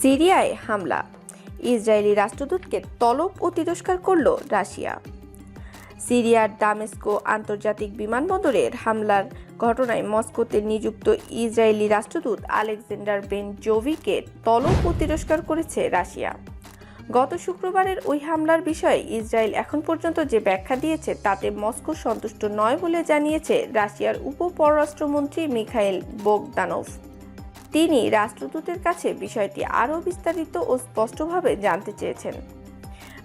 সিরিয়ায় হামলা। ইসরায়েলি রাষ্ট্রদূতকে তলব ও তিরস্কার করল রাশিয়া। সিরিয়ার দামেস্কো আন্তর্জাতিক বিমানবন্দরের হামলার ঘটনায় মস্কোতে নিযুক্ত ইসরায়েলি রাষ্ট্রদূত আলেকজান্ডার বেন জোভিকে তলব ও তিরস্কার করেছে রাশিয়া। গত শুক্রবারের ওই হামলার বিষয়ে ইসরায়েল এখন পর্যন্ত যে ব্যাখ্যা দিয়েছে তাতে মস্কো সন্তুষ্ট নয় বলে জানিয়েছে রাশিয়ার উপ পররাষ্ট্রমন্ত্রী মিখাইল বোগদানভ। তিনি রাষ্ট্রদূতের কাছে বিষয়টি আরও বিস্তারিত ও স্পষ্টভাবে জানতে চেয়েছেন।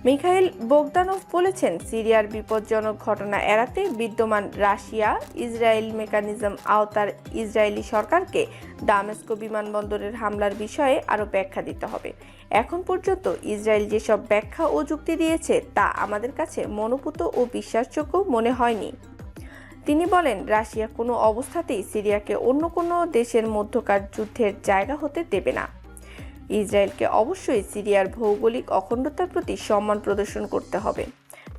মিখাইল বোগদানভ বলেছেন, সিরিয়ার বিপজ্জনক ঘটনা এড়াতে বিদ্যমান রাশিয়া, ইসরায়েল মেকানিজম আওতার ইসরায়েলি সরকারকে দামেস্কো বিমানবন্দরের হামলার বিষয়ে আরও ব্যাখ্যা দিতে হবে। এখন পর্যন্ত ইসরায়েল যেসব ব্যাখ্যা ও যুক্তি দিয়েছে তা আমাদের কাছে মনোপুত ও বিশ্বাসযোগ্য মনে হয়নি। তিনি বলেন, রাশিয়া কোনো অবস্থাতেই সিরিয়াকে অন্য কোনো দেশের মধ্যকার যুদ্ধের জায়গা হতে দেবে না। ইসরায়েলকে অবশ্যই সিরিয়ার ভৌগোলিক অখণ্ডতার প্রতি সম্মান প্রদর্শন করতে হবে।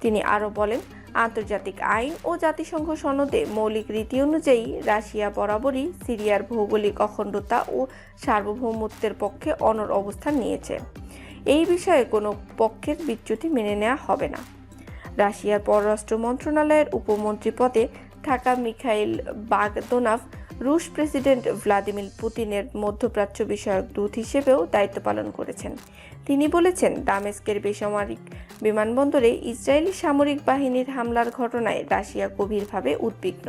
তিনি আরও বলেন, আন্তর্জাতিক আইন ও জাতিসংঘ সনদে মৌলিক রীতি অনুযায়ী রাশিয়া বরাবরই সিরিয়ার ভৌগোলিক অখণ্ডতা ও সার্বভৌমত্বের পক্ষে অনর অবস্থান নিয়েছে। এই বিষয়ে কোনো পক্ষের বিচ্যুতি মেনে নেওয়া হবে না। রাশিয়ার পররাষ্ট্র মন্ত্রণালয়ের উপমন্ত্রী পদে থাকা মিখাইল বাগদোনাভ, রুশ প্রেসিডেন্ট ভ্লাদিমির পুতিনের মধ্যপ্রাচ্য বিষয়ক দূত হিসেবেও দায়িত্ব পালন করেছেন। তিনি বলেছেন, দামেস্কের বেসামরিক বিমানবন্দরে ইসরায়েলি সামরিক বাহিনীর হামলার ঘটনায় রাশিয়া গভীরভাবে উদ্বিগ্ন।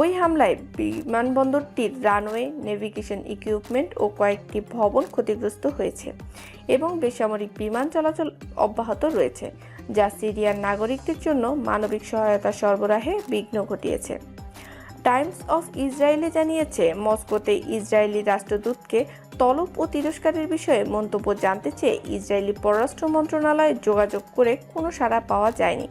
ওই হামলায় বিমানবন্দরটির রানওয়ে, নেভিগেশন ইকুইপমেন্ট ও কয়েকটি ভবন ক্ষতিগ্রস্ত হয়েছে এবং বেসামরিক বিমান চলাচল অব্যাহত রয়েছে। যা সিরিয়ার নাগরিকদের জন্য মানবিক সহায়তা সরবরাহে বিঘ্ন ঘটিয়েছে। টাইমস অফ ইসরায়েলে জানিয়েছে, মস্কোতে ইসরায়েলি রাষ্ট্রদূতকে তলব ও তিরস্কারের বিষয়ে মন্তব্য জানতে চেয়ে ইসরায়েলি পররাষ্ট্র মন্ত্রণালয়ে যোগাযোগ করে কোনো সাড়া পাওয়া যায়নি।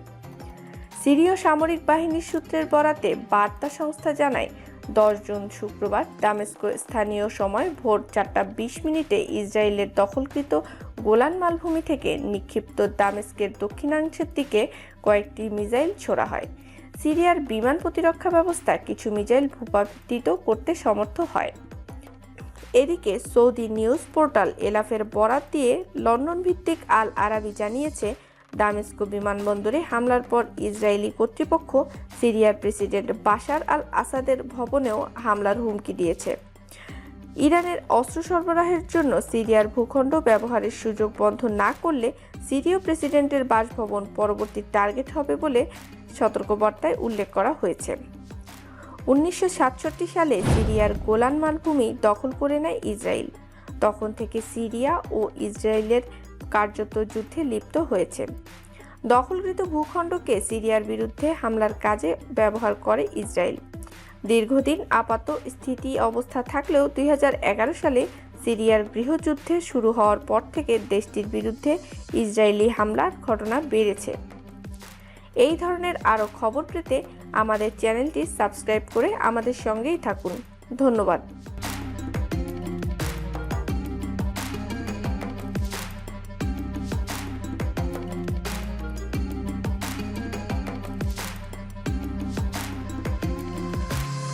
সিরীয় সামরিক বাহিনীর সূত্রের বরাতে বার্তা সংস্থা জানায় দশ জুন শুক্রবার দামেস্কো স্থানীয় সময় ভোর চারটা বিশ মিনিটে ইসরায়েলের দখলকৃত গোলান মালভূমি থেকে নিক্ষিপ্ত দামেস্কের দক্ষিণাংশের দিকে কয়েকটি মিসাইল ছোড়া হয়। সিরিয়ার বিমান প্রতিরক্ষা ব্যবস্থা কিছু মিসাইল ভূপাতিত করতে সমর্থ হয়। এদিকে সৌদি নিউজ পোর্টাল এলাফের বরাত দিয়ে লন্ডন ভিত্তিক আল আরাবি জানিয়েছে দামেস্কো বিমানবন্দরে হামলার পর ইসরায়েলি কর্তৃপক্ষ সিরিয়ার প্রেসিডেন্ট বাশার আল আসাদের ভবনেও হামলার হুমকি দিয়েছে। ইরানের অস্ত্র সরবরাহের জন্য সিরিয়ার ভূখণ্ড ব্যবহারের সুযোগ বন্ধ না করলে সিরীয় প্রেসিডেন্টের বাসভবন পরবর্তী টার্গেট হবে বলে সতর্কবার্তায় উল্লেখ করা হয়েছে। উনিশশো সাতষট্টি সালে সিরিয়ার গোলান মালভূমি দখল করে নেয় ইসরায়েল। তখন থেকে সিরিয়া ও ইসরায়েলের কার্যত যুদ্ধে লিপ্ত হয়েছে। দখলকৃত ভূখণ্ডকে সিরিয়ার বিরুদ্ধে হামলার কাজে ব্যবহার করে ইসরায়েল। দীর্ঘদিন আপাত স্থিতি অবস্থা থাকলেও দুই হাজার এগারো সালে সিরিয়ার গৃহযুদ্ধে শুরু হওয়ার পর থেকে দেশটির বিরুদ্ধে ইসরায়েলি হামলার ঘটনা বেড়েছে। এই ধরনের আরও খবর পেতে আমাদের চ্যানেলটি সাবস্ক্রাইব করে আমাদের সঙ্গেই থাকুন। ধন্যবাদ।